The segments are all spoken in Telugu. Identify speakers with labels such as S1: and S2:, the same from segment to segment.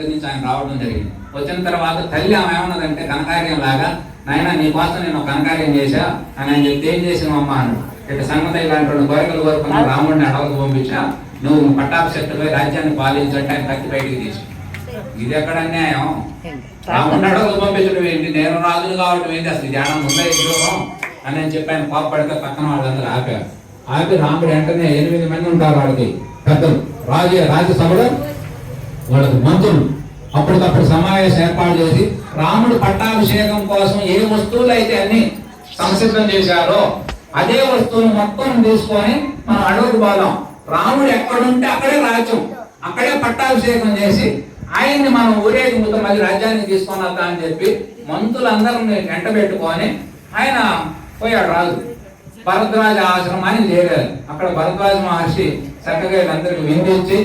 S1: నుంచి ఆయన రావడం జరిగింది. వచ్చిన తర్వాత తల్లి ఆమె ఏమన్నదంటే కనకార్యం లాగా నాయన నీ కోసం నేను ఒక కనకార్యం చేశా అని ఆయన చెప్తే ఏం చేసావు అమ్మ అని. ఇక సంగతి ఇలాంటి రెండు కోరికలు కోరుకున్న రాముడిని అడవులకు పంపించా. నువ్వు పట్టాభిషక్తుపై రాజ్యాన్ని పాలించంటే ఆయన కత్తి బయటికి తీసి. ఇది ఎక్కడ అన్యాయం? రాముడిని అడవులకు పంపించడం ఏంటి? నేను రాజులు కావడం ఏంటి? అసలు ధ్యానం ఉందా ఈ అని అని చెప్పి ఆయన కోపడితే పక్కన వాళ్ళందరూ ఆపారు. ఆపి రాముడు వెంటనే ఎనిమిది మంది ఉంటారు వాళ్ళకి పెద్దలు. రాజు రాజ్యసభలో వాళ్ళకి మంత్రులు. అప్పటికప్పుడు సమావేశం ఏర్పాటు చేసి రాముడు పట్టాభిషేకం కోసం ఏ వస్తువులు అయితే అన్ని సంసిద్ధం చేశారో అదే వస్తువులు మొత్తం తీసుకొని మనం అడవుకు పోదాం రాముడు ఎక్కడుంటే అక్కడే రాజ్యం అక్కడే పట్టాభిషేకం చేసి ఆయన్ని మనం ఊరేగింపుతో మళ్ళీ రాజ్యాన్ని తీసుకొని వద్దా అని చెప్పి మంత్రులందరిని వెంట పెట్టుకొని ఆయన పోయాడు రాజు. భరద్వాజ ఆశ్రమాన్ని చేరారు. అక్కడ భరద్వాజ మహర్షి చక్కగా వీళ్ళందరికీ విందించి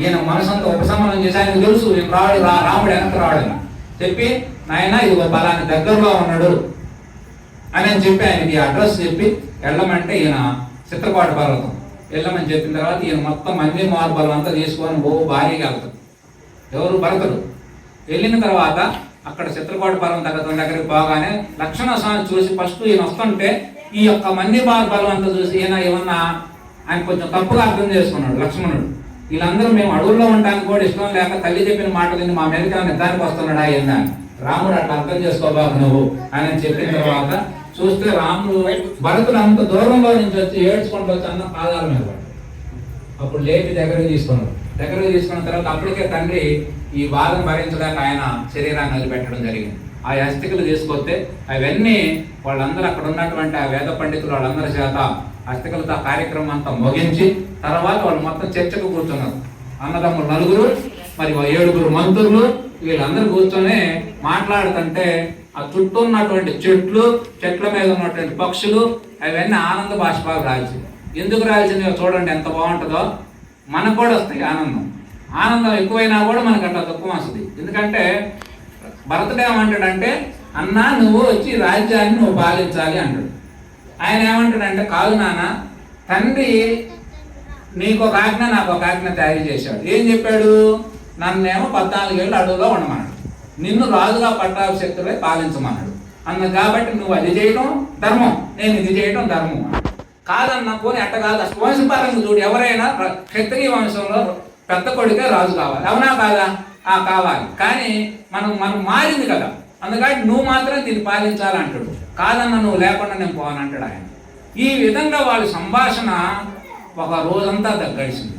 S1: ఈయన మనసంతా ఉపశమనం చేసి ఆయనకు తెలుసు నేను రాడు రా రాముడు వెనక రాడని. చెప్పి నాయన ఇది బలాన్ని దగ్గరలో ఉన్నాడు. అని అని చెప్పి ఆయనకి అడ్రస్ చెప్పి వెళ్ళమంటే ఈయన చిత్రపాటు పర్వతం. వెళ్ళమని చెప్పిన తర్వాత ఈయన మొత్తం మంది మార్బలం అంతా తీసుకొని ఓ భారీగా వెళ్తాడు. ఎవరు భరతుడు వెళ్ళిన తర్వాత అక్కడ చిత్రకోట పర్వం తగ్గడం దగ్గరికి పోగానే లక్షణ స్వామి చూసి ఫస్ట్ ఈయన వస్తుంటే ఈ యొక్క మంది మార్బలం అంతా చూసి ఈయన ఏమన్నా ఆయన కొంచెం తప్పుగా అర్థం చేసుకున్నాడు లక్ష్మణుడు. వీళ్ళందరూ మేము అడవుల్లో ఉండడానికి కూడా ఇష్టం లేక తల్లి చెప్పిన మాటలని మా మీదకి నిర్ధానికి వస్తున్నాడు ఆయన రాముడు అట్లా అర్థం చేసుకోబాకు నువ్వు అని చెప్పిన తర్వాత చూస్తే రాముడు భరతుడు అంత దూరంలో నుంచి వచ్చి ఏడ్చుకుంటూ వచ్చి అన్న పాదాల మీద అప్పుడు లేపి దగ్గరకు తీసుకున్నాడు. దగ్గరకు తీసుకున్న తర్వాత అప్పటికే తండ్రి ఈ బాధను భరించడానికి ఆయన శరీరాన్ని వదిలిపెట్టడం జరిగింది. ఆ అస్థికలు తీసుకొస్తే అవన్నీ వాళ్ళందరూ అక్కడ ఉన్నటువంటి ఆ వేద పండితులు వాళ్ళందరి చేత అస్థికలతో కార్యక్రమం అంతా ముగించి తర్వాత వాళ్ళు మొత్తం చర్చకు కూర్చున్నారు. అన్నదమ్ములు నలుగురు మరి ఏడుగురు మంత్రులు వీళ్ళందరూ కూర్చొని మాట్లాడుతుంటే ఆ చుట్టూ ఉన్నటువంటి చెట్లు చెట్ల మీద ఉన్నటువంటి పక్షులు అవన్నీ ఆనంద భాషపాలు రాల్చింది ఎందుకు రాల్చినవి చూడండి ఎంత బాగుంటుందో. మనకు కూడా వస్తాయి ఆనందం. ఆనందం ఎక్కువైనా కూడా మనకు అట్లా తక్కువ వస్తుంది. ఎందుకంటే భరతుడు ఏమంటాడంటే అన్నా నువ్వు వచ్చి రాజ్యాన్ని నువ్వు పాలించాలి అంటాడు. ఆయన ఏమంటాడంటే కాదు నాన్న తండ్రి నీకు ఒక ఆజ్ఞ నాకు ఒక ఆజ్ఞ తయారు చేశాడు. ఏం చెప్పాడు? నన్నేమో పద్నాలుగేళ్ళు అడవులో ఉండమన్నాడు. నిన్ను రాజుగా పట్టాభిషక్తులై పాలించమన్నాడు. అన్న కాబట్టి నువ్వు అది చేయడం ధర్మం. నేను ఇది చేయడం ధర్మం. కాదన్న పోనీ అట్ట కాదు. అసలు వంశపరంగా చూడు ఎవరైనా క్షత్రియ వంశంలో పెద్ద కొడుకే రాజు కావాలి. అవునా కాదా? ఆ కావాలి. కానీ మనం మనం మారింది కదా. అందుకని నువ్వు మాత్రం దీన్ని పాలించాలంటాడు. కాదన్న నువ్వు లేకుండా నేను పోనంటాడు ఆయన. ఈ విధంగా వాళ్ళ సంభాషణ ఒక రోజంతా గడిచింది.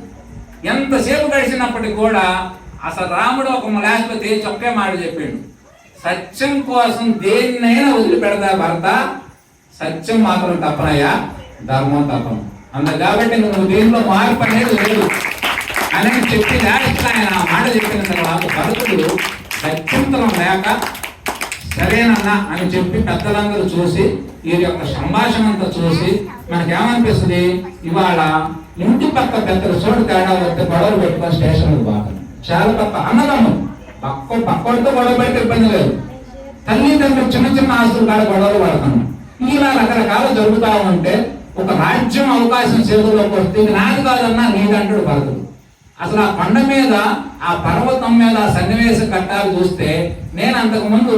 S1: ఎంతసేపు గడిచినప్పటికి కూడా అసలు రాముడు ఒక లేకపోతే తేల్చి మాట చెప్పిండు. సత్యం కోసం దేన్నైనా వదిలిపెడతా భర్త సత్యం మాత్రం తప్పనయ్యా ధర్మం తప్పను. అందు కాబట్టి నువ్వు దీనిలో మార్పు అనేది లేదు. అని చెప్పి ఆయన ఆ మాట చెప్పిన తర్వాత భరతుడు సత్యంతరం లేక సరేనన్నా అని చెప్పి పెద్దలందరూ చూసి వీరి యొక్క సంభాషణ అంతా చూసి మనకేమనిపిస్తుంది? ఇవాళ ఇంటి పక్క పెద్దలు చోటు తేడా వస్తే గొడవలు పెట్టుకొని స్టేషన్కి బాగా. చాలా పక్క అన్నదమ్ము పక్క పక్కడితో గొడవ పెడితే ఇబ్బంది లేదు. తల్లిదండ్రులు చిన్న చిన్న ఆస్తులు కాడ గొడవలు పడుతున్నాం ఇలా రకరకాలు జరుగుతా ఉంటే ఒక రాజ్యం అవకాశం చేతుల్లోకి వస్తే నాది కాదన్నా నీదంటాడు భరతుడు అసలు ఆ కొండ మీద ఆ పర్వతం మీద ఆ సన్నివేశ కట్టాలు చూస్తే నేను అంతకుముందు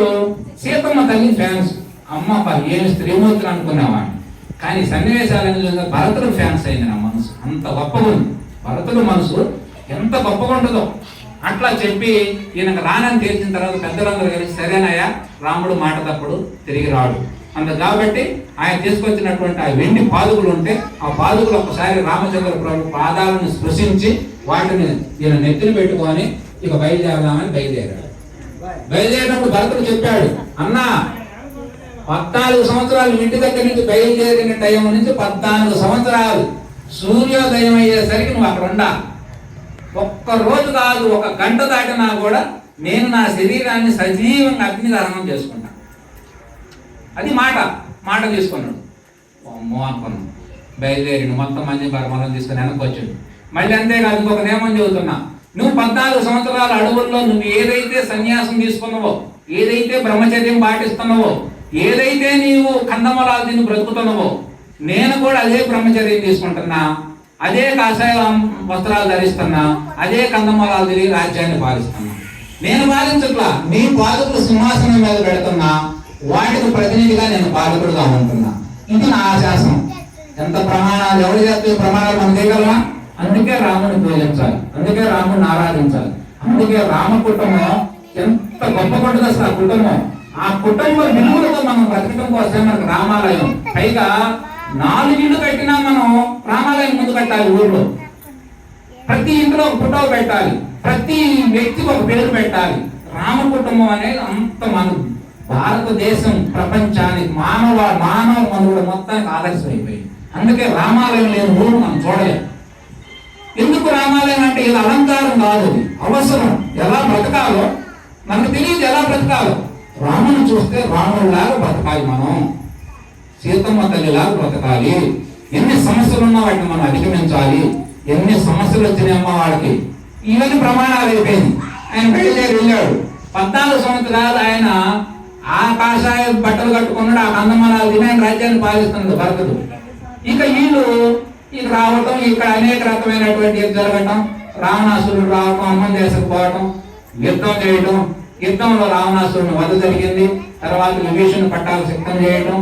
S1: సీతమ్మ తల్లి ఫ్యాన్స్ అమ్మ పా, ఏం స్త్రీమూర్తులు అనుకునేవాడిని. కానీ సన్నివేశాలు సన్నివేశాలను చూస్తే భరతుడు ఫ్యాన్స్ అయింది నా మనసు. అంత గొప్పగా ఉంది భరతుడు మనసు ఎంత గొప్పగా ఉంటుందో. అట్లా చెప్పి ఈయనకు రానని తెలిసిన తర్వాత పెద్దలందరూ కలిసి సరేనాయా రాముడు మాట తప్పుడు తిరిగి రాడు. అంత కాబట్టి ఆయన తీసుకొచ్చినటువంటి ఆ వెండి పాదుకులు ఉంటే ఆ పాదుకులు ఒకసారి రామచంద్ర ప్రభు పాదాలను స్పృశించి వాటిని ఈయన నెత్తిని పెట్టుకొని ఇక బయలుదేరదామని బయలుదేరాడు. బయలుదేరినప్పుడు భరతుడు చెప్పాడు అన్నా పద్నాలుగు సంవత్సరాలు ఇంటి దగ్గర నుంచి బయలుదేరిన టైం నుంచి పద్నాలుగు సంవత్సరాలు సూర్యోదయం అయ్యేసరికి నువ్వు అక్కడ ఉండా. ఒక్క రోజు కాదు ఒక గంట దాటినా కూడా నేను నా శరీరాన్ని సజీవంగా అగ్ని దహనం చేసుకుంటా. అది మాట మాట తీసుకున్నాడు. అమ్మో అనుకున్నాను బయలుదేరిన మొత్తం మంది మనం తీసుకుని వెనక్కి వచ్చాడు. మళ్ళీ అంతేకాదు ఇంకొక నియమం చెబుతున్నా నువ్వు పద్నాలుగు సంవత్సరాల అడవుల్లో నువ్వు ఏదైతే సన్యాసం తీసుకున్నావో ఏదైతే బ్రహ్మచర్యం పాటిస్తున్నావో ఏదైతే నీవు కందమలాలు తిని బ్రతుకుతున్నావో నేను కూడా అదే బ్రహ్మచర్యం తీసుకుంటున్నా. అదే కాషాయ వస్త్రాలు ధరిస్తున్నా. అదే కందమూలాలు తిరిగి రాజ్యాన్ని పాలిస్తున్నా. నేను పాలించట్లా? నీ పాలకులు సింహాసనం మీద పెడుతున్నా. వాటికి ప్రతినిధిగా నేను పాలకుడుగా ఉంటున్నా. ఇది నా ఆశాసం. ఎంత ప్రమాణాలు ఎవరు చేస్తే ప్రమాణాలు మనం చేయగలమా అందుకే రాముని పూజించాలి అందుకే రాముని ఆరాధించాలి. అందుకే రామ కుటుంబం ఎంత గొప్ప పడుతుంది అసలు ఆ కుటుంబం? ఆ కుటుంబ విలువలతో మనం బ్రతకడం కోసమే మనకు రామాలయం. పైగా నాలుగిళ్ళు కట్టినా మనం రామాలయం ముందు కట్టాలి ఊర్లో. ప్రతి ఇంట్లో ఒక ఫోటో పెట్టాలి. ప్రతి వ్యక్తికి ఒక పేరు పెట్టాలి. రామ కుటుంబం అనేది అంత మన భారతదేశం ప్రపంచానికి మానవ మానవ మనుగుడు మొత్తానికి ఆదర్శం అయిపోయింది అందుకే రామాలయం లేని ఊరు మనం చూడలేం ఎందుకు రామాలయం అంటే ఇలా అలంకారం కాదు? అవసరం. ఎలా బ్రతకాలో? మనకు తెలియదు ఎలా బ్రతకాలో. రాముని చూస్తే రాముడిలాగా బ్రతకాలి మనం. సీతమ్మ తల్లిలాగా బ్రతకాలి. ఎన్ని సమస్యలు ఉన్నా వాటిని మనం అధిగమించాలి. ఎన్ని సమస్యలు వచ్చినాయమ్మా వాళ్ళకి ఇవన్నీ ప్రమాణాలు అయిపోయింది. ఆయన బయలుదేరి వెళ్ళాడు. పద్నాలుగు సంవత్సరాలు ఆయన ఆ కాషాయ బట్టలు కట్టుకున్నాడు. ఆ కందమానాలు తిని ఆయన రాజ్యాన్ని పాలిస్తున్నాడు భరతుడు. ఇక వీళ్ళు ఇది రావటం ఇక్కడ అనేక రకమైనటువంటి జరగటం రావణాసురుడు రావటం అమ్మం చేసుకుపోవటం యుద్ధం చేయటం యుద్ధంలో రావణాసురుని వధ జరిగింది తర్వాత విభీషణ పట్టాలు సిద్ధం చేయటం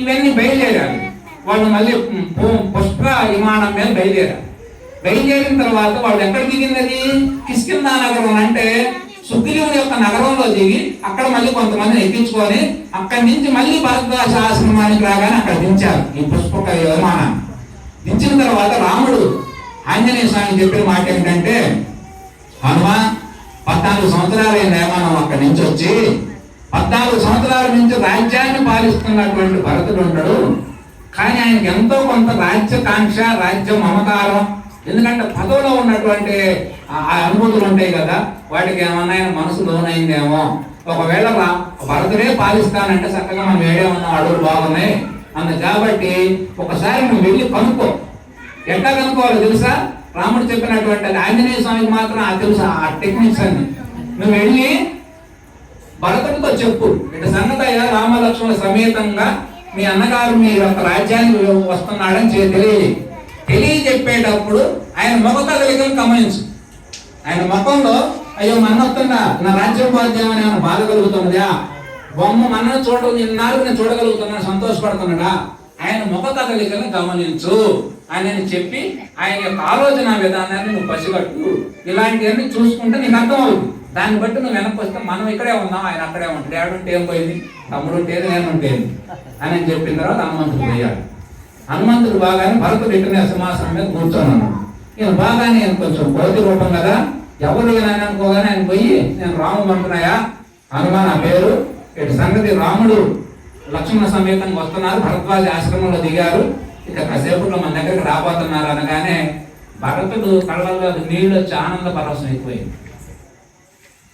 S1: ఇవన్నీ బయలుదేరారు. వాళ్ళు మళ్ళీ పుష్ప విమానం మీద బయలుదేరారు. బయలుదేరిన తర్వాత వాళ్ళు ఎక్కడ దిగింది కిష్కిందా నగరం అంటే సుగ్రీవుని యొక్క నగరంలో దిగి అక్కడ మళ్ళీ కొంతమందిని ఎక్కించుకొని అక్కడి నుంచి మళ్ళీ భరద్వాజ ఆశ్రమానికి రాగానే అక్కడ దించారు ఈ పుష్పక విమానాన్ని. దించిన తర్వాత రాముడు ఆంజనేయ స్వామి చెప్పిన మాట ఏంటంటే హనుమా పద్నాలుగు సంవత్సరాలైన మనం అక్కడి నుంచి వచ్చి పద్నాలుగు సంవత్సరాల నుంచి రాజ్యాన్ని పాలిస్తున్నటువంటి భరతుడు ఉంటాడు కానీ ఆయనకి ఎంతో కొంత రాజ్యకాంక్ష రాజ్య మమకారం. ఎందుకంటే పదవిలో ఉన్నటువంటి ఆ- అనుభూతులు ఉంటాయి కదా వాటికి ఏమన్నా ఆయన మనసు లోనైందేమో. ఒకవేళ భరతుడే పాలిస్తానంటే చక్కగా మనం వేడే ఉన్న అడవులు బాగున్నాయి. అందు కాబట్టి ఒకసారి నువ్వు వెళ్ళి కనుక్కో. ఎట్లా కనుక్కోవాలో తెలుసా? రాముడు చెప్పినటువంటి ఆంజనేయ స్వామికి మాత్రం ఆ తెలుసు ఆ టెక్నిక్స్ అన్ని. నువ్వు వెళ్ళి భరతుడితో చెప్పు. ఇటు సన్నతయ్య రామలక్ష్మణ సమేతంగా మీ అన్నగారు మీ యొక్క రాజ్యానికి వస్తున్నాడని తెలియ తెలియజెప్పేటప్పుడు ఆయన ముఖ కదలికలు గమనించు. ఆయన ముఖంలో అయ్యో మన వస్తున్నా నా రాజ్యం బాధ్యం అని బాధ కలుగుతున్నదా బొమ్మ మనను చూడడం నిన్నారు నేను చూడగలుగుతున్నాను సంతోషపడుతున్నాడా? ఆయన ముఖ కదలికలను గమనించు. అని చెప్పి ఆయన యొక్క ఆలోచన విధానాన్ని నువ్వు పసిగట్టు. ఇలాంటివన్నీ చూసుకుంటే నీకు అర్థం అవుతుంది దాన్ని బట్టి నువ్వు వెనక్కి వస్తే మనం ఇక్కడే ఉన్నాం ఆయన అక్కడే ఉంటాడు. ఏడుంటే ఏం పోయింది? తమ్ముడు ఉంటేది నేను ఉంటేది అని చెప్పిన తర్వాత హనుమంతుడు పోయాడు. హనుమంతుడు బాగానే భరతుడు ఇక్కడనే సింహాసనం మీద కూర్చొని ఉన్నాడు. బాగానే ఈయన కొంచెం కోతి రూపం కదా. ఎవరు ఈయన అనుకోగానే ఆయన పోయి నేను రాము అంటున్నాయా? హనుమాన్ నా పేరు? ఇటు సంగతి రాముడు లక్ష్మణ సమేతంగా వస్తున్నారు. భరద్వాజ ఆశ్రమంలో దిగారు. ఇక కాసేపులో మన దగ్గరికి రాబోతున్నారు అనగానే భరతుడు కళ్ళల్లో నీళ్ళు వచ్చి ఆనంద పరవశం ఎక్కువైంది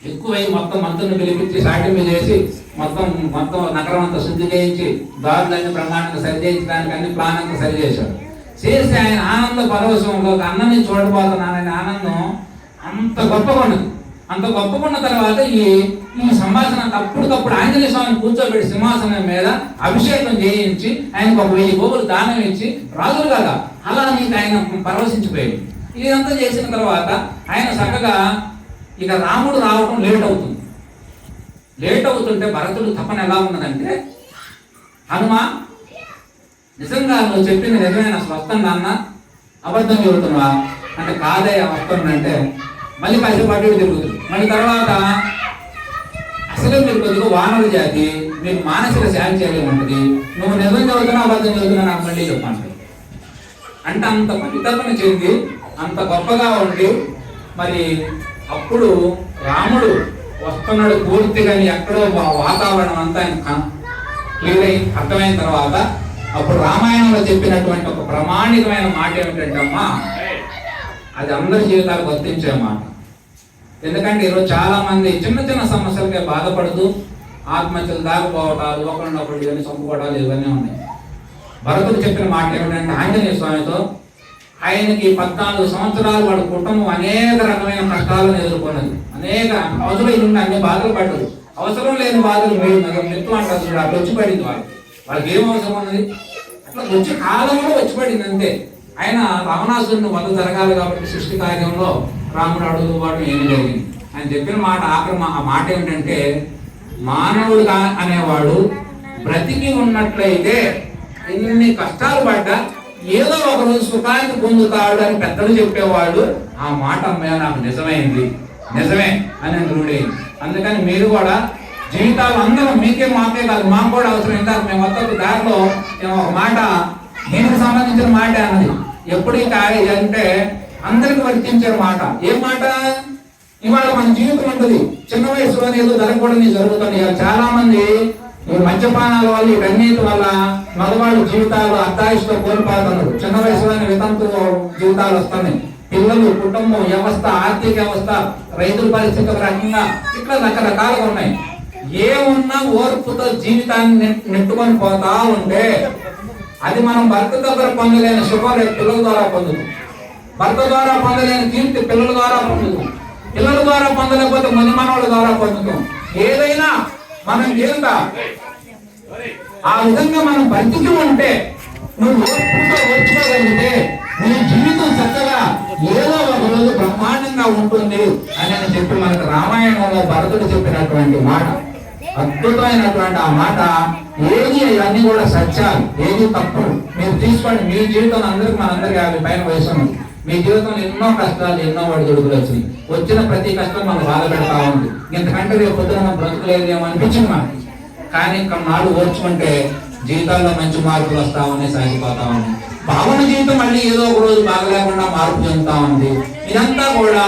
S1: ఎక్కువై మొత్తం మంత్రుని పిలిపించి సాటింపు చేసి మొత్తం మొత్తం నగరం అంతా శుద్ధి చేయించి దారులన్నీ ప్రమాణంగా సరిచేయించడానికి అన్ని ప్లాన్ అంతా సరి చేశాడు. చేసి ఆయన ఆనంద పరవశంలో అన్నని చూడబోతున్నాననే ఆనందం అంత గొప్పగా ఉన్నది. అంత గొప్పకున్న ఉన్న తర్వాత ఈ ఈ సంభాషణ తప్పుడు అప్పటికప్పుడు ఆంజనేయ స్వామిని కూర్చోబెట్టి సింహాసనం మీద అభిషేకం చేయించి ఆయనకు ఒక వెయ్యి గోవులు దానం ఇచ్చి రాజులు కదా అలా నీకు ఆయన పరవశించిపోయాడు ఇదంతా చేసిన తర్వాత ఆయన చక్కగా ఇక రాముడు రావడం లేట్ అవుతుంది. లేట్ అవుతుంటే భరతుడు తపన ఎలా ఉన్నదంటే హనుమ నిజంగా నువ్వు చెప్పింది నిజమైన స్వస్థం వస్తుందా అన్న? అబద్ధం చెబుతున్నావా? అంటే కాదయ్య వస్తుందంటే మళ్ళీ కాసేపు అటు తిరుగుతుంది. మళ్ళీ తర్వాత అసలే మీరు కొద్దిగా జాతి మీకు మానసిక శాంతి ఉంటుంది నువ్వు నిజం చదువుతున్నా అబద్ధం చదువుతున్నా నాకు మళ్ళీ చెప్పండి. అంటే అంత పరితపన చెంది అంత గొప్పగా ఉండి మరి అప్పుడు రాముడు వస్తున్నాడు పూర్తిగా ఎక్కడో వాతావరణం అంతా ఆయన క్లియర్ అయి అర్థమైన తర్వాత అప్పుడు రామాయణంలో చెప్పినటువంటి ఒక ప్రామాణికమైన మాట ఏమిటంటే అమ్మా అది అందరి జీవితాలకు వర్తించే మాట. ఎందుకంటే ఈరోజు చాలామంది చిన్న చిన్న సమస్యలకే బాధపడుతూ ఆత్మహత్యలు దాకపోవటాలు ఒకరినొకరు ఇవన్నీ చంపుకోవటాలు ఇవన్నీ ఉన్నాయి. భరతుడు చెప్పిన మాట ఏమిటంటే ఆంజనేయ స్వామితో ఆయనకి పద్నాలుగు సంవత్సరాలు వాడి కుటుంబం అనేక రకమైన కష్టాలను ఎదుర్కొన్నది. అనేక అవసరం నుండి అన్ని బాధలు పడ్డదు. అవసరం లేని బాధలు మీరు మెత్తు అంటారు చూడు, అట్లా వచ్చి పడింది వాళ్ళు వాళ్ళకి ఏం అవసరం ఉన్నది? అట్లా వచ్చి కాలంలో వచ్చి పడింది అంతే. ఆయన రావణాసురుని వంద జరగాలి కాబట్టి సృష్టి కార్యంలో రాముడు అడుగుబాటు వాడు ఏమి జరిగింది ఆయన చెప్పిన మాట ఆఖరి ఆ మాట ఏమిటంటే మానవుడు అనేవాడు బ్రతికి ఉన్నట్లయితే ఇన్ని కష్టాలు పడ్డా ఏదో ఒక రోజు సుఖాన్ని పొందుతాడు అని పెద్దలు చెప్పేవాడు ఆ మాట అమ్మాయి నాకు నిజమైంది. నిజమే అని రూఢైంది అందుకని మీరు కూడా జీవితాలు అందరూ మీకే మాకే కాదు మాకు కూడా అవసరం. ఇందాక మేము వద్దకు దారిలో మేము ఒక మాట దీనికి సంబంధించిన మాట అన్నది. ఎప్పుడు ఇంకా అంటే అందరికి వర్తించే మాట. ఏం మాట? ఇవాళ మన జీవితం ఉంటుంది. చిన్న వయసులో ఏదో జరగకూడని జరుగుతుంది చాలా మంది ఈ మద్యపానాల వల్ల ఈ వల్ల మగవాళ్ళ జీవితాలు అర్ధాయుష్తో కోల్పోతున్నారు. చిన్న వయసులోనే వితంతు జీవితాలు వస్తున్నాయి. పిల్లలు కుటుంబం వ్యవస్థ ఆర్థిక వ్యవస్థ రైతుల పరిస్థితి రకంగా ఇట్లా రకరకాలుగా ఉన్నాయి. ఏమున్నా ఓర్పుతో జీవితాన్ని నెట్- నెట్టుకొని పోతా ఉంటే అది మనం భర్త దగ్గర పొందలేని శుభం పిల్లల ద్వారా పొందుతాం. భర్త ద్వారా పొందలేని కీర్తి పిల్లల ద్వారా పొందుతాం. పిల్లల ద్వారా పొందలేకపోతే ముని మనవాళ్ళ ద్వారా పొందుతాం. ఏదైనా మనం ఏంట ఆ విధంగా మనం బతికి ఉంటే నువ్వు ఓర్పుతో ఓర్చుకోగలిగితే నీ జీవితం చక్కగా ఏదో ఒక రోజు బ్రహ్మాండంగా ఉంటుంది. అని అని చెప్పి మనకు రామాయణంలో భరతుడు చెప్పినటువంటి మాట. అద్భుతమైనటువంటి ఆ మాట. ఏది ఇవన్నీ కూడా సత్యాలు ఏది తప్పు. మీరు తీసుకోండి మీ జీవితం అందరికి మనందరికీ యాభై పైన వయసు ఉంది. మీ జీవితంలో ఎన్నో కష్టాలు ఎన్నో ఒడిదుడుకులు వచ్చినాయి. వచ్చిన ప్రతి కష్టం మనం బాధ పెడతా ఉంది. ఇంతకంటే రేపు పొద్దున మనం బ్రతుకులేదేమో అనిపించింది మనకి కానీ నాడు ఓర్చుకుంటే జీవితాల్లో మంచి మార్పులు వస్తా ఉన్నాయి సాగిపోతా ఉన్నాయి. భావన జీవితం మళ్ళీ ఏదో ఒక రోజు బాగలేకుండా మార్పు చెందుతా ఉంది. ఇదంతా కూడా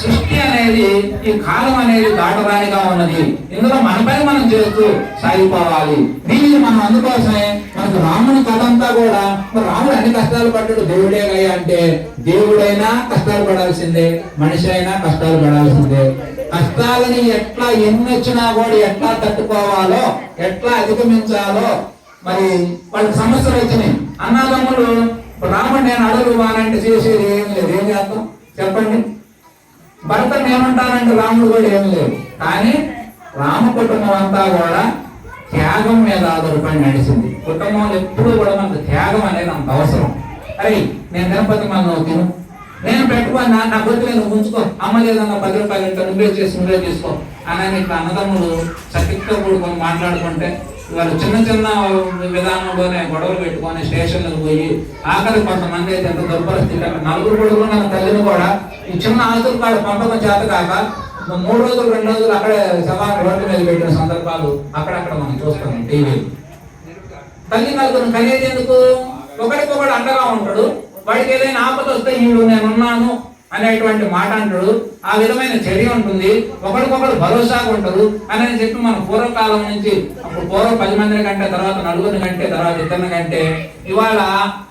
S1: సృష్టి అనేది ఈ కాలం అనేది దాటరానిగా ఉన్నది. ఇందులో మన పని మనం చేస్తూ సాగిపోవాలి. దీనికి మనం అందుకోసమే మనకు రాముని కథ అంతా కూడా రాముడు అన్ని కష్టాలు పడ్డాడు? దేవుడే అయ్యా అంటే దేవుడైనా కష్టాలు పడాల్సిందే మనిషి అయినా కష్టాలు పడాల్సిందే. కష్టాలని ఎట్లా ఎన్ని వచ్చినా కూడా ఎట్లా తట్టుకోవాలో ఎట్లా అధిగమించాలో మరి వాళ్ళకి సమస్యలు వచ్చినాయి. అన్నదమ్ములు రాముడు నేను అడలు వానంటే చేసేది ఏం లేదు. ఏం చేస్తాం? చెప్పండి. భర్త నేనుంటానంటే రాముడు కూడా ఏం లేదు. కానీ రామ కుటుంబం అంతా కూడా త్యాగం మీద ఆధారపడి నడిచింది. కుటుంబంలో ఎప్పుడూ కూడా మనకు త్యాగం అనేది అంత అవసరం. అరే నేను గణపతి మన తిను. నేను పెట్టుకొని నా నా గొంతు నేను ఉంచుకో. అమ్మ లేదన్న పది రూపాయలు ఇంత నువ్వే చేసి నువ్వే తీసుకో. అని ఇట్లా అన్నదమ్ములు సతిక్తో కూడుకొని మాట్లాడుకుంటే వాళ్ళు చిన్న చిన్న విధానంలోనే గొడవలు పెట్టుకొని స్టేషన్లకు పోయి ఆఖరి కొంతమంది అయితే ఎంత దుర్పరిస్థితి అక్కడ నలుగురు కొడుకులు నా తల్లిని కూడా ఈ చిన్న ఆతులు కాడ పంపకం చేత కాక మూడు రోజులు రెండు రోజులు అక్కడే శవాన్ని రోడ్డు మీద పెట్టిన సందర్భాలు అక్కడక్కడ మనం చూస్తాం టీవీలు. తల్లి నలుగురు కనేది ఎందుకు ఒకరికొకడు అండగా ఉంటాడు. వాడికి ఏదైనా ఆపద వస్తే ఈడు నేనున్నాను అనేటువంటి మాట అంటాడు. ఆ విధమైన చర్య ఉంటుంది. ఒకరికొకరు భరోసాగా ఉంటారు అని చెప్పి మన పూర్వకాలం నుంచి అప్పుడు పూర్వం పది మందిని కంటే తర్వాత నలుగురిని కంటే తర్వాత ఇద్దరిని కంటే ఇవాళ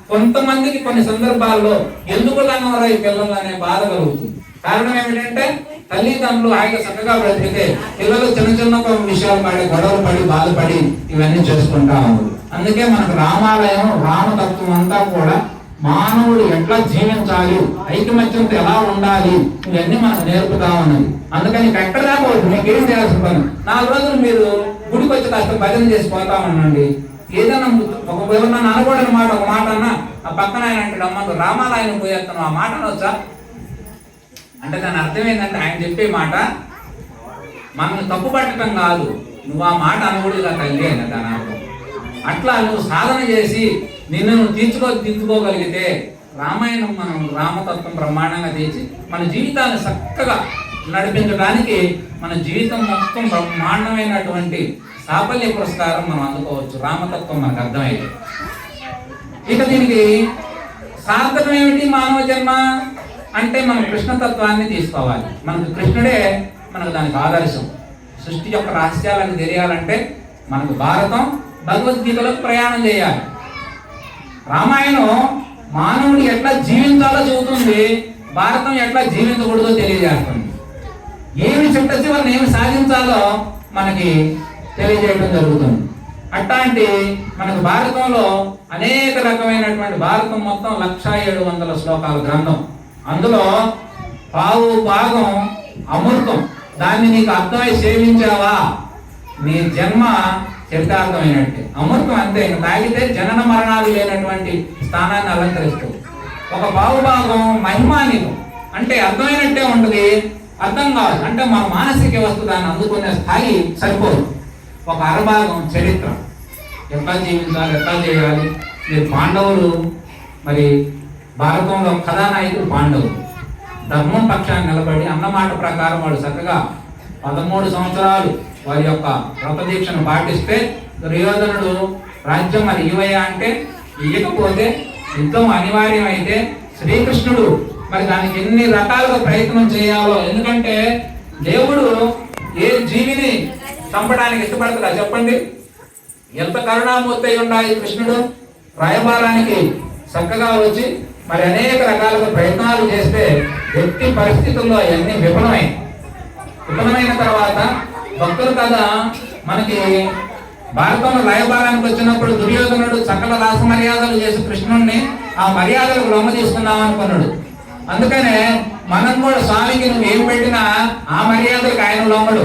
S1: కొంతమందికి కొన్ని సందర్భాల్లో ఎందుకు కన్నవరా ఈ పిల్లలు అనే బాధ కలుగుతుంది. కారణం ఏమిటంటే తల్లిదండ్రులు ఆయన చక్కగా బ్రతికితే పిల్లలు చిన్న చిన్న విషయాలు పడి గొడవలు పడి బాధపడి ఇవన్నీ చేసుకుంటా ఉన్నారు. అందుకే మనకు రామాలయం రామతత్వం అంతా కూడా మానవుడు ఎట్లా జీవించాలి? ఐకమత్యంతో ఎలా ఉండాలి? ఇవన్నీ మనకు నేర్పుతా ఉన్నది అందుకని ఇక ఎక్కడ రాకూడదు మీకు ఏం చేయాల్సిన పని? నాలుగు రోజులు మీరు గుడికి వచ్చి కాస్త భజన చేసి పోతా ఉండండి. ఏదైనా ఒక ఎవరన్నా అనకూడని మాట ఒక మాట అన్నా ఆ పక్కన ఆయన అంటే అమ్మకు రామాలయం పోయేస్తాను ఆ మాట అనొచ్చా? అంటే దాని అర్థం ఏంటంటే ఆయన చెప్పే మాట మనల్ని తప్పు పట్టడం కాదు నువ్వు ఆ మాట అనకూడదు తల్లి అయిన దాని అర్థం. అట్లా నువ్వు సాధన చేసి నిన్ను నువ్వు తీర్చుకో తీర్చుకోగలిగితే రామాయణం మనం రామతత్వం బ్రహ్మాండంగా తీర్చి మన జీవితాన్ని చక్కగా నడిపించడానికి మన జీవితం మొత్తం బ్రహ్మాండమైనటువంటి సాఫల్య పురస్కారం మనం అందుకోవచ్చు. రామతత్వం మనకు అర్థమైంది. ఇక దీనికి సార్థకం ఏమిటి? మానవ జన్మ అంటే మనం కృష్ణతత్వాన్ని తీసుకోవాలి. మనకు కృష్ణుడే మనకు దానికి ఆదర్శం. సృష్టి యొక్క రహస్యాలను తెలియాలంటే మనకు భారతం భగవద్గీతలో ప్రయాణం చేయాలి. రామాయణం మానవుడు ఎట్లా జీవించాలో చెబుతుంది భారతం ఎట్లా జీవించకూడదో తెలియజేస్తుంది. ఏమి చిట్ట చివరిని ఏమి సాధించాలో మనకి తెలియజేయడం జరుగుతుంది. అట్లాంటి మనకు భారతంలో అనేక రకమైనటువంటి భారతం మొత్తం లక్ష ఏడు వందల శ్లోకాల గ్రంథం. అందులో పావు భాగం అమృతం. దాన్ని నీకు అర్థమై సేవించావా? నీ జన్మ చరితార్థమైనట్టే అమృతం అంతే తాగితే జనన మరణాలు లేనటువంటి స్థానాన్ని అలంకరిస్తుంది ఒక బాహుభాగం మహిమానికం అంటే అర్థమైనట్టే ఉంటుంది అర్థం కాదు. అంటే మన మానసిక వ్యవస్థ దాన్ని అందుకునే స్థాయి సరిపోదు. ఒక అరభాగం చరిత్ర. ఎట్లా జీవించాలి ఎట్లా చేయాలి? మీరు పాండవులు మరి భారతంలో కథానాయకుడు పాండవులు. ధర్మం పక్షాన్ని నిలబడి అన్నమాట ప్రకారం వాళ్ళు చక్కగా పదమూడు సంవత్సరాలు వారి యొక్క వ్రతదీక్షను పాటిస్తే దుర్యోధనుడు రాజ్యం మరి ఇవయ్యా అంటే ఇయ్యకపోతే యుద్ధం అనివార్యమైతే శ్రీకృష్ణుడు మరి దానికి ఎన్ని రకాలుగా ప్రయత్నం చేయాలో. ఎందుకంటే దేవుడు ఏ జీవిని చంపడానికి ఇష్టపడతాడా చెప్పండి. ఎంత కరుణామూర్తి అయి ఉండాలి కృష్ణుడు. రాయబారానికి చక్కగా వచ్చి మరి అనేక రకాలుగా ప్రయత్నాలు చేస్తే వ్యక్తి పరిస్థితుల్లో అవన్నీ విఫలమై విఫలమైన తర్వాత భక్తులు కథ మనకి భారతంలో రాయబారానికి వచ్చినప్పుడు దుర్యోధనుడు సకల రాస మర్యాదలు చేసి కృష్ణుణ్ణి ఆ మర్యాదలకు లొమ్మ తీసుకుందాం అనుకున్నాడు. అందుకనే మనం కూడా స్వామికి నువ్వు ఏం పెట్టినా ఆ మర్యాదలకు ఆయన లొమ్మడు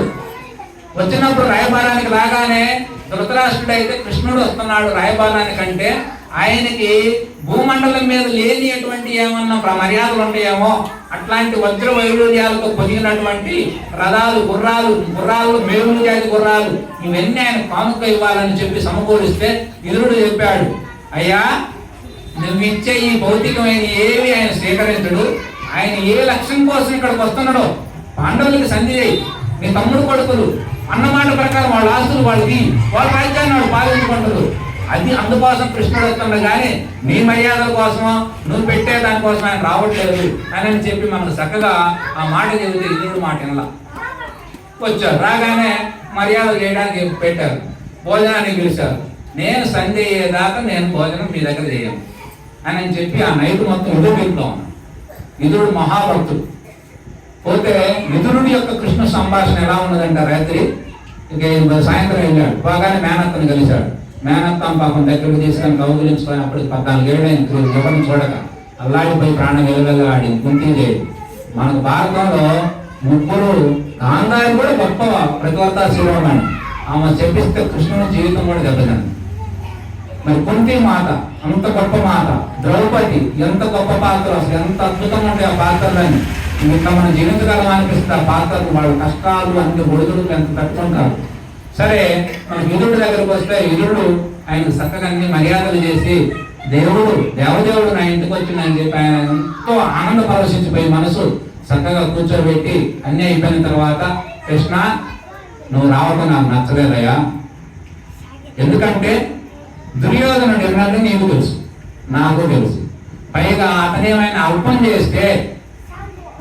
S1: వచ్చినప్పుడు రాయబారానికి రాగానే ధృతరాష్ట్రుడు అయితే కృష్ణుడు వస్తున్నాడు రాయబారానికి అంటే ఆయనకి భూమండలం మీద లేని ఎటువంటి ఏమన్నా మర్యాదలు ఉంటాయేమో అట్లాంటి వజ్ర వైరుధ్యాలతో పొదిగినటువంటి రథాలు గుర్రాలు గుర్రాలు మేలుడు జాతి గుర్రాలు ఇవన్నీ ఆయన కానుక ఇవ్వాలని చెప్పి సమకూరిస్తే ఇంద్రుడు చెప్పాడు. అయ్యా నువ్విచ్చే ఈ భౌతికమైన ఏవి ఆయన స్వీకరించడు? ఆయన ఏ లక్ష్యం కోసం ఇక్కడికి వస్తున్నాడో? పాండవులకి సంధి చేయి. తమ్ముడు కొడుకులు. అన్నమాట ప్రకారం వాళ్ళ ఆస్తులు వాళ్ళకి వాళ్ళ రాజ్యాన్ని వాళ్ళు పాలించుకుంటారు అది అందుకోసం కృష్ణుడు వస్తున్నాడు కానీ నీ మర్యాదల కోసమో? నువ్వు పెట్టే దానికోసం ఆయన రావట్లేదు. అని అని చెప్పి మనకు చక్కగా ఆ మాట చెబితే ఇంద్రుడు మాట వినలా. వచ్చారు. రాగానే మర్యాద చేయడానికి పెట్టారు. భోజనానికి పిలిచారు. నేను సంధ్య అయ్యేదాకా నేను భోజనం మీ దగ్గర చేయను అని అని చెప్పి ఆ నైట్ మొత్తం విడుదల ఉన్నాను విదురుడు మహాభక్తుడు. పోతే విదురుడి యొక్క కృష్ణ సంభాషణ ఎలా ఉన్నదంటే రాత్రి? ఇక సాయంత్రం వెళ్ళాడు. బాగానే మేనత్తను కలిశాడు. మేనత్తం పాపం దగ్గరకు తీసుకొని కౌగులించుకొని అప్పటికి పద్నాలుగు ఏళ్ళు ఆయన చూడక. అల్లాడిపోయి ప్రాణం ఆడి కుంతింవేది మనకు భారతంలో ముగ్గురు గాంధారి కూడా గొప్ప ప్రతివర్త శిరోమణి ఆమె చెప్పిస్తే కృష్ణుని జీవితం కూడా దెబ్బతింది మరి కుంతి మాత అంత గొప్ప మాత ద్రౌపది ఎంత గొప్ప పాత్ర అసలు ఎంత అద్భుతంగా ఉంటాయి ఆ పాత్రలని ఇంకా మనం జీవితకాలం అనిపిస్తే ఆ పాత్రలు వాళ్ళ కష్టాలు అన్ని ఒడిదుడుకు ఎంత తట్టుకుంటారు. సరే మన విదురుడి దగ్గరకు వస్తే విదురుడు ఆయన చక్కగా అన్ని మర్యాదలు చేసి దేవుడు దేవదేవుడు నా ఇంటికి వచ్చిందని చెప్పి ఆయన ఎంతో ఆనంద పరవశించిపోయి మనసు చక్కగా కూర్చోబెట్టి అన్నీ అయిపోయిన తర్వాత కృష్ణ నువ్వు రావటం నాకు నచ్చలేదయ్యా. ఎందుకంటే దుర్యోధన నిర్ణయం నీకు తెలుసు నాకు తెలుసు. పైగా అతనేమైనా అల్పం చేస్తే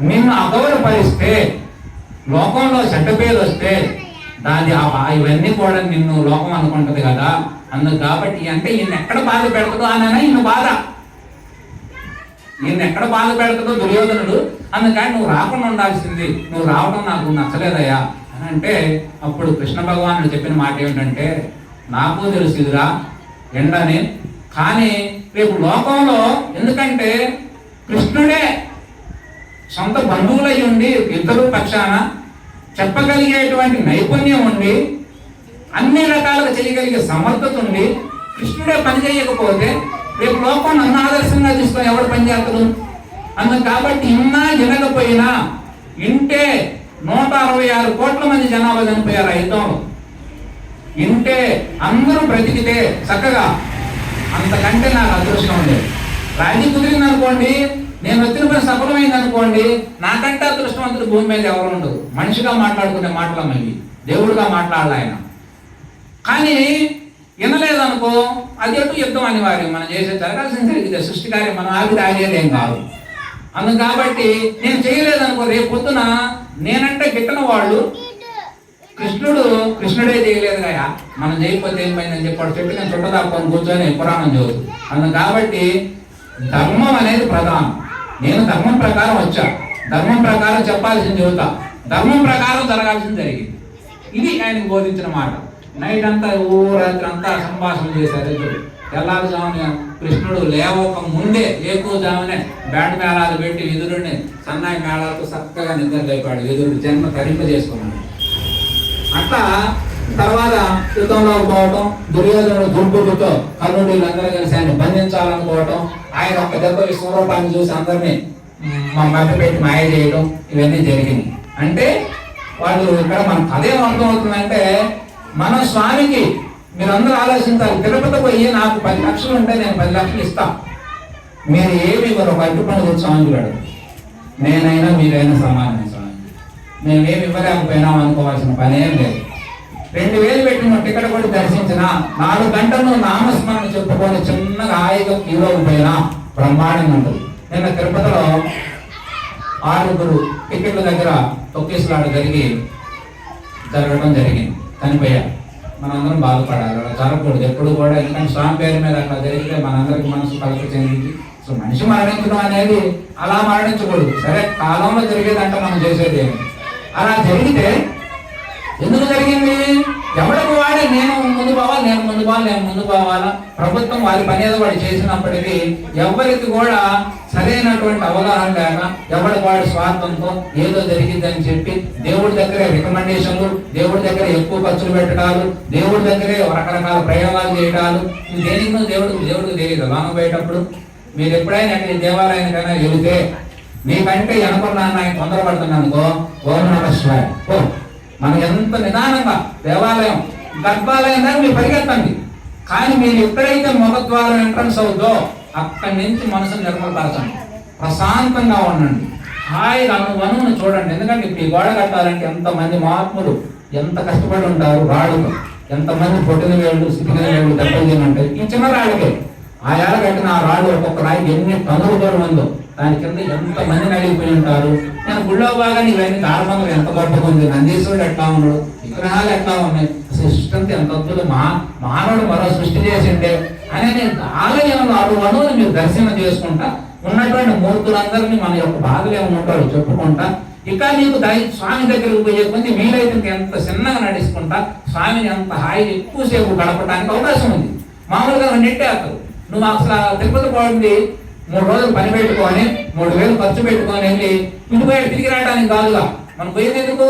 S1: నిన్ను అగౌరవపరిస్తే లోకంలో చెడ్డ పేరు వస్తే దాని ఆ ఇవన్నీ కూడా నిన్ను లోకం అనుకుంటది కదా. అందుకు కాబట్టి అంటే ఈయన ఎక్కడ బాధ పెడతదో అని ఈయన బాధ. ఈయన ఎక్కడ బాధ పెడతదో దుర్యోధనుడు. అందుకని నువ్వు రాకుండా ఉండాల్సింది. నువ్వు రావడం నాకు నచ్చలేదయ్యా. అని అంటే అప్పుడు కృష్ణ భగవానుడు చెప్పిన మాట ఏమిటంటే నాకు తెలుసుదిరా ఎండని. కానీ రేపు లోకంలో ఎందుకంటే కృష్ణుడే సొంత బంధువులై ఉండి ఇద్దరు పక్షాన చెప్పగలిగేటువంటి నైపుణ్యం ఉండి అన్ని రకాలుగా చేయగలిగే సమర్థత ఉండి కృష్ణుడే పని చేయకపోతే రేపు లోకం నన్ను ఆదర్శంగా తీసుకొని ఎవడు పనిచేస్తారు అందు కాబట్టి ఇన్నా వినకపోయినా ఇంటే నూట అరవై ఆరు కోట్ల మంది జనాభా చనిపోయారు ఆ యుద్ధంలో ఇంటే అందరూ బ్రతికితే చక్కగా. అంతకంటే నాకు అదృష్టం లేదు. రాజీ కుదిరింది అనుకోండి నేను వచ్చిన పని సఫలమైంది అనుకోండి నాకంటే అదృష్టవంతుడు భూమి మీద ఎవరు ఉండదు మనిషిగా మాట్లాడుకునే మాటలు మళ్ళీ దేవుడుగా మాట్లాడాలి ఆయన. కానీ వినలేదనుకో అది ఎటు యుద్ధం అనివార్యం. మనం చేసే జరగాల్సిన జరిగితే సృష్టి కార్యం మనం ఆగి ఆగేదేం కాదు. అందు కాబట్టి నేను చేయలేదనుకో రేపు పొద్దున నేనంటే గిట్టన వాళ్ళు కృష్ణుడు కృష్ణుడే చేయలేదు కదా. మనం చేయకపోతే ఏమైందని చెప్పాడు చెట్టు నేను చుట్టదాక్కొని కూర్చొని పురాణం చదువు అందు కాబట్టి ధర్మం అనేది ప్రధానం. నేను ధర్మం ప్రకారం వచ్చా. ధర్మం ప్రకారం చెప్పాల్సింది చెబుతా. ధర్మం ప్రకారం జరగాల్సింది జరిగింది. ఇది ఆయనకు బోధించిన మాట. నైట్ అంతా ఓ రాత్రి అంతా సంభాషణ చేశారు ఇద్దరు. తెల్లారుజామున కృష్ణుడు లేవక ముందే ఏకూజామునే బ్యాండ్ మేళాలు పెట్టి ఎదురుని సన్నాయి మేళాలతో చక్కగా నిద్ర లేపాడు. ఎదురు జన్మ తరింపజేసుకున్నాడు. అట్లా తర్వాత యుద్ధంలోకి పోవటం దుర్యోధనుడు దుర్బుద్ధితో కర్ణుడు వీళ్ళందరూ కలిసి ఆయన బంధించాలనుకోవటం ఆయన ఒక దెబ్బ స్వరూపాన్ని చూసి అందరినీ మా మధ్య పెట్టి మాయ చేయడం ఇవన్నీ జరిగింది. అంటే వాళ్ళు ఇక్కడ మన అదే ఏం అర్థం అవుతుందంటే మన స్వామికి మీరందరూ ఆలోచించాలి తిరుపతి పోయి నాకు పది లక్షలు ఉంటే నేను పది లక్షలు ఇస్తా. మీరు ఏమి ఇవ్వరు ఒక అడ్డు పండుగ స్వామి గారు నేనైనా మీరైనా సమానం స్వామి. మేమేమి ఇవ్వలేకపోయినాం అనుకోవాల్సిన పని ఏం లేదు. రెండు వేలు పెట్టిన టికెట్ కూడా దర్శించిన నాలుగు గంటలు నామస్మరణ చెప్పుకొని చిన్నగా హాయిగా క్యూలోకి పోయినా బ్రహ్మాండంగా ఉంటుంది. నిన్న తిరుపతిలో ఆరుగురు టికెట్ల దగ్గర తొక్కేసులాట జరిగి జరగడం జరిగింది. చనిపోయారు. మనందరం బాధపడాలి. అలా జరగకూడదు. ఎప్పుడు కూడా ఎందుకంటే స్వామి పేరు మీద అట్లా జరిగితే మనందరికీ మనసు కలక చెందింది. సో మనిషి మరణించడం అనేది అలా మరణించకూడదు. సరే కాలంలో జరిగేదంటే మనం చేసేది అలా జరిగితే ఎందుకు జరిగింది? ఎవరికి వాడి? నేను ముందు పోవాలి నేను ముందు పోవాలి నేను ముందు పోవాలా? ప్రభుత్వం వారి పని ఏదో వాడు చేసినప్పటికీ ఎవరికి కూడా సరైనటువంటి అవగాహన లేక ఎవరికి వాడి స్వార్థంతో ఏదో జరిగిందని చెప్పి దేవుడి దగ్గరే రికమెండేషన్లు దేవుడి దగ్గర ఎక్కువ ఖర్చులు పెట్టడాలు దేవుడి దగ్గరే రకరకాల ప్రయోగాలు చేయడాలు. ఇది దేనికి దేవుడికి దేవుడికి తెలియదు? లాంగ్ పోయేటప్పుడు మీరు ఎప్పుడైనా ఎక్కడి దేవాలయానికైనా వెళితే మీకంటే వెనకున్నాను ఆయన తొందరపడుతున్నానుకో ఓం నమ శివాయ. ఓ మనం ఎంత నిదానంగా దేవాలయం గర్భాలయం దాన్ని మీరు పరిగెత్తండి. కానీ మీరు ఎక్కడైతే ముఖద్వారం ఎంట్రన్స్ అవుతుందో అక్కడి నుంచి మనసును నిర్మలపరచండి. ప్రశాంతంగా ఉండండి. హాయిగా అనువనువును చూడండి. ఎందుకంటే ఇప్పుడు ఈ గోడ కట్టాలంటే ఎంతమంది మహాత్ములు ఎంత కష్టపడి ఉంటారు రాళ్ళు ఎంతమంది పొట్టిన వేళ్ళు సిటికిన వేళ్ళు దెబ్బలు తినంటే ఈ చిన్న రాళ్ళకే. ఆ ఏళ్ళ ఆ రాళ్ళు ఒక్కొక్క రాయికి ఎన్ని టన్నుల దూరం ఉందో. దాని కింద ఎంత మందిని అడిగిపోయి ఉంటారు. నేను గుళ్ళో బాగా ఇవన్నీ దారుణంగా ఎంత గొప్పగా ఉంది. నందీశ్వరుడు ఎట్లా ఉన్నాడు? విగ్రహాలు ఎట్లా ఉన్నాయి? సృష్టి ఎంత అద్భుతం. మా మానవుడు మరో సృష్టి చేసిండే. అనే ఆలయంలో అడు అణువులు మీరు దర్శనం చేసుకుంటా ఉన్నటువంటి మూర్తులందరినీ మన యొక్క బాధలు ఏమైనా చెప్పుకుంటా ఇక నీకు దై స్వామి దగ్గరకు పోయే కొంచెం మీరైతే ఎంత చిన్నగా నడుచుకుంటా స్వామిని ఎంత హాయిగా ఎక్కువసేపు గడపడానికి అవకాశం ఉంది. మామూలుగా నెట్టేస్తారు. నువ్వు అసలు తిరుపతి పోయింది మూడు రోజులు పని పెట్టుకొని మూడు వేలు ఖర్చు పెట్టుకొని వెళ్ళి ఇంటిపోయి తిరిగి రావడానికి కాదుగా. మనం పోయేది ఎందుకు?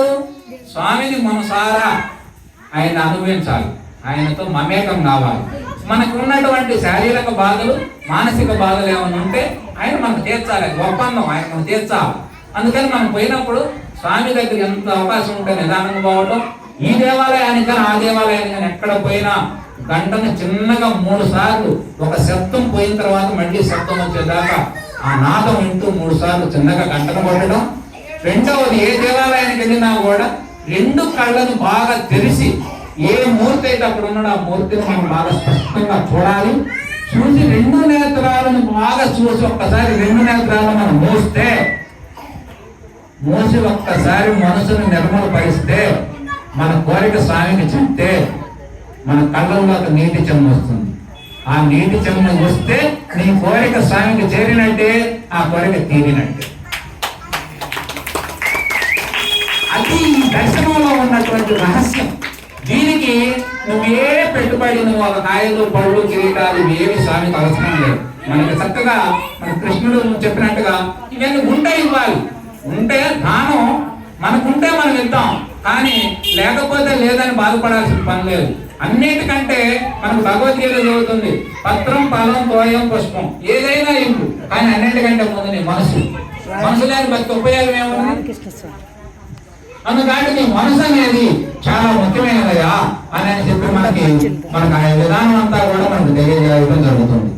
S1: స్వామిని మనసారా ఆయన అనుభవించాలి. ఆయనతో మమేకం కావాలి. మనకు ఉన్నటువంటి శారీరక బాధలు మానసిక బాధలు ఏమైనా ఉంటే ఆయన మనకు తీర్చాలి. ఒప్పందం ఆయన మనం తీర్చాలి. అందుకని మనం పోయినప్పుడు స్వామి దగ్గర ఎంత అవకాశం ఉంటే నిదానంగా పోవటం. ఈ దేవాలయానికి కానీ ఆ దేవాలయానికి కానీ ఎక్కడ పోయినా గంటను చిన్నగా మూడు సార్లు ఒక శబ్దం పోయిన తర్వాత మళ్ళీ శబ్దం వచ్చేదాకా ఆ నాదం వింటూ మూడు సార్లు చిన్నగా గంటను కొట్టడం. రెండవది ఏ దేవాలయానికి వెళ్ళినా కూడా రెండు కళ్ళను బాగా తెరిచి ఏ మూర్తి అయితే అక్కడ ఉన్నాడో ఆ మూర్తిని మనం బాగా స్పష్టంగా చూడాలి. చూసి రెండు నేత్రాలను బాగా చూసి ఒక్కసారి రెండు నేత్రాలను మనం మూస్తే మూసి ఒక్కసారి మనసును నిర్మలపరిస్తే మన కోరిక స్వామికి చెప్తే మన కళ్ళల్లో ఒక నీటి చెమ్మ వస్తుంది. ఆ నీటి చెమ్మ వస్తే నీ కోరిక స్వామికి చేరినట్టే ఆ కోరిక తీరినట్టే. అది ఈ దర్శనంలో ఉన్నటువంటి రహస్యం. దీనికి నువ్వే పెట్టుబడి నువ్వు ఒక కాయలు పళ్ళు కిరీటాలు ఏవి స్వామికి అవసరం లేదు. మనకి చక్కగా మన కృష్ణుడు చెప్పినట్టుగా ఇవన్నీ ఉంటే ఇవ్వాలి. ఉంటే దానం మనకుంటే మనం ఇద్దాం. కానీ లేకపోతే లేదని బాధపడాల్సిన పని లేదు. అన్నిటికంటే మనకు భగవద్గీత చదువుతుంది. పత్రం ఫలం తోయం పుష్పం. ఏదైనా ఇంపు కానీ అన్నిటికంటే ముందు నీ మనసు. మనసు లేని భక్తి ఉపయోగం ఏముంది?
S2: రామకృష్ణ
S1: అందుకని నీ మనసు అనేది చాలా ముఖ్యమైనదయా అని అని చెప్పి మనకి మనకు ఆ విధానం అంతా కూడా మనకు తెలియజేయడం జరుగుతుంది.